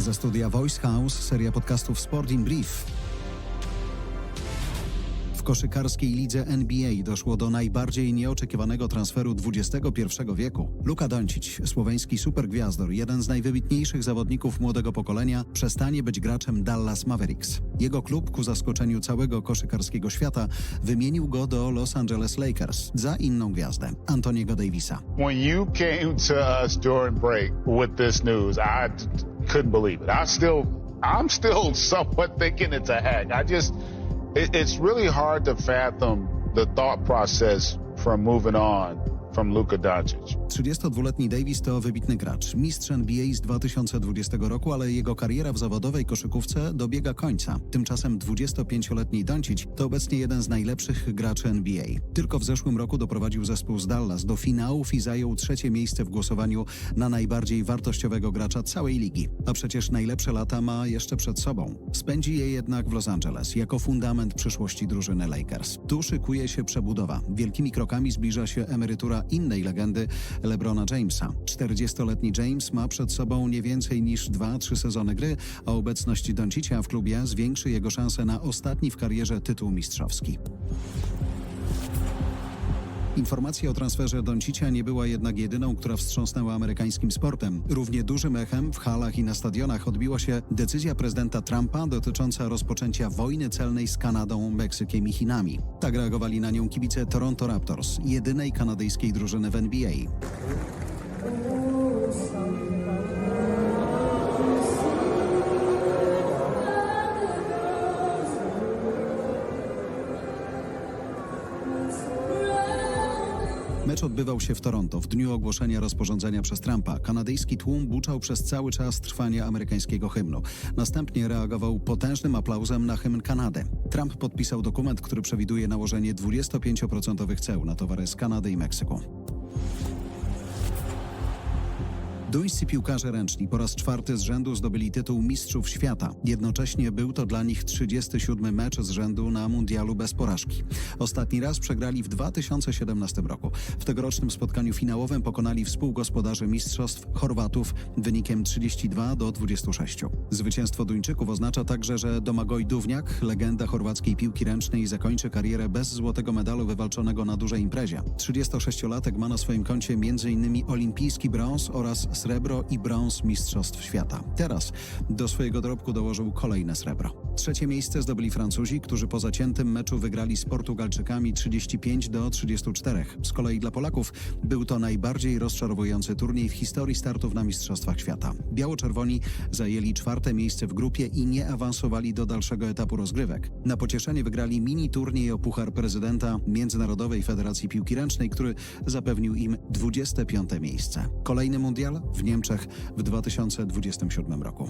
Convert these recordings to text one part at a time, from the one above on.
Ze studia Voice House seria podcastów Sport in Brief. W koszykarskiej lidze NBA doszło do najbardziej nieoczekiwanego transferu XXI wieku. Luka Doncic, słoweński supergwiazdor, jeden z najwybitniejszych zawodników młodego pokolenia, przestanie być graczem Dallas Mavericks. Jego klub, ku zaskoczeniu całego koszykarskiego świata, wymienił go do Los Angeles Lakers za inną gwiazdę, Antoniego Davisa. When you came to us during break with this news, I couldn't believe it. I still, I'm still somewhat thinking it's a hack. I just, it, it's really hard to fathom the thought process from moving on from Luka Doncic. 32-letni Davis to wybitny gracz, mistrz NBA z 2020 roku, ale jego kariera w zawodowej koszykówce dobiega końca. Tymczasem 25-letni Doncic to obecnie jeden z najlepszych graczy NBA. Tylko w zeszłym roku doprowadził zespół z Dallas do finałów i zajął trzecie miejsce w głosowaniu na najbardziej wartościowego gracza całej ligi. A przecież najlepsze lata ma jeszcze przed sobą. Spędzi je jednak w Los Angeles jako fundament przyszłości drużyny Lakers. Tu szykuje się przebudowa. Wielkimi krokami zbliża się emerytura innej legendy LeBrona Jamesa. 40-letni James ma przed sobą nie więcej niż 2-3 sezony gry, a obecność Doncicia w klubie zwiększy jego szanse na ostatni w karierze tytuł mistrzowski. Informacja o transferze Doncicia nie była jednak jedyną, która wstrząsnęła amerykańskim sportem. Równie dużym echem w halach i na stadionach odbiła się decyzja prezydenta Trumpa dotycząca rozpoczęcia wojny celnej z Kanadą, Meksykiem i Chinami. Tak reagowali na nią kibice Toronto Raptors, jedynej kanadyjskiej drużyny w NBA. Mecz odbywał się w Toronto w dniu ogłoszenia rozporządzenia przez Trumpa. Kanadyjski tłum buczał przez cały czas trwania amerykańskiego hymnu. Następnie reagował potężnym aplauzem na hymn Kanady. Trump podpisał dokument, który przewiduje nałożenie 25% ceł na towary z Kanady i Meksyku. Duńscy piłkarze ręczni po raz czwarty z rzędu zdobyli tytuł Mistrzów Świata. Jednocześnie był to dla nich 37 mecz z rzędu na mundialu bez porażki. Ostatni raz przegrali w 2017 roku. W tegorocznym spotkaniu finałowym pokonali współgospodarzy mistrzostw Chorwatów wynikiem 32 do 26. Zwycięstwo Duńczyków oznacza także, że Domagoj Dówniak, legenda chorwackiej piłki ręcznej, zakończy karierę bez złotego medalu wywalczonego na dużej imprezie. 36-latek ma na swoim koncie m.in. olimpijski brąz oraz srebro i brąz Mistrzostw Świata. Teraz do swojego dorobku dołożył kolejne srebro. Trzecie miejsce zdobyli Francuzi, którzy po zaciętym meczu wygrali z Portugalczykami 35 do 34. Z kolei dla Polaków był to najbardziej rozczarowujący turniej w historii startów na Mistrzostwach Świata. Biało-czerwoni zajęli czwarte miejsce w grupie i nie awansowali do dalszego etapu rozgrywek. Na pocieszenie wygrali mini turniej o Puchar Prezydenta Międzynarodowej Federacji Piłki Ręcznej, który zapewnił im 25 miejsce. Kolejny mundial w Niemczech w 2027 roku.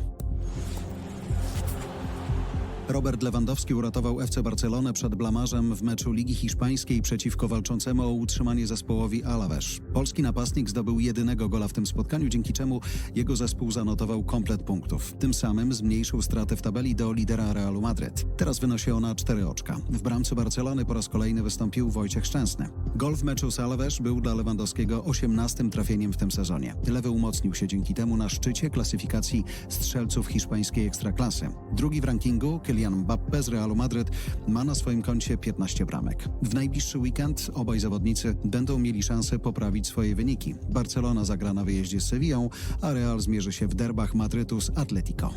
Robert Lewandowski uratował FC Barcelonę przed blamarzem w meczu Ligi Hiszpańskiej przeciwko walczącemu o utrzymanie zespołowi Alaves. Polski napastnik zdobył jedynego gola w tym spotkaniu, dzięki czemu jego zespół zanotował komplet punktów. Tym samym zmniejszył stratę w tabeli do lidera Realu Madryt. Teraz wynosi ona 4 oczka. W bramce Barcelony po raz kolejny wystąpił Wojciech Szczęsny. Gol w meczu z Alaves był dla Lewandowskiego 18 trafieniem w tym sezonie. Lewy umocnił się dzięki temu na szczycie klasyfikacji strzelców hiszpańskiej ekstraklasy. Drugi w rankingu, Kylian Mbappe z Realu Madryt ma na swoim koncie 15 bramek. W najbliższy weekend obaj zawodnicy będą mieli szansę poprawić swoje wyniki. Barcelona zagra na wyjeździe z Sevillą, a Real zmierzy się w derbach Madrytu z Atletico.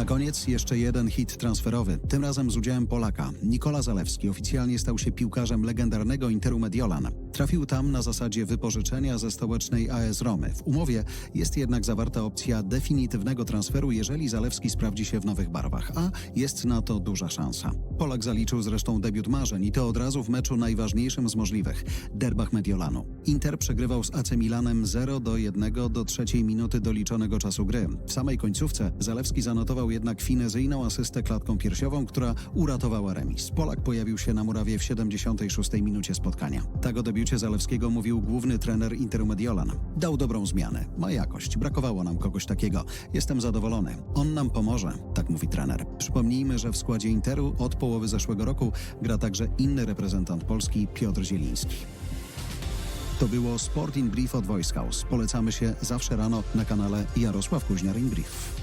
Na koniec jeszcze jeden hit transferowy, tym razem z udziałem Polaka. Nikola Zalewski oficjalnie stał się piłkarzem legendarnego Interu Mediolan. Trafił tam na zasadzie wypożyczenia ze stołecznej AS Romy. W umowie jest jednak zawarta opcja definitywnego transferu, jeżeli Zalewski sprawdzi się w nowych barwach, a jest na to duża szansa. Polak zaliczył zresztą debiut marzeń i to od razu w meczu najważniejszym z możliwych derbach Mediolanu. Inter przegrywał z AC Milanem 0 do 1 do trzeciej minuty doliczonego czasu gry. W samej końcówce Zalewski zanotował jednak finezyjną asystę klatką piersiową, która uratowała remis. Polak pojawił się na murawie w 76 minucie spotkania. Tak o debiucie Zalewskiego mówił główny trener Interu Mediolan. Dał dobrą zmianę, ma jakość, brakowało nam kogoś takiego. Jestem zadowolony. On nam pomoże, tak mówi trener. Przypomnijmy, że w składzie Interu od połowy zeszłego roku gra także inny reprezentant Polski, Piotr Zieliński. To było Sport in Brief od Voice House. Polecamy się zawsze rano na kanale Jarosław Kuźniar in Brief.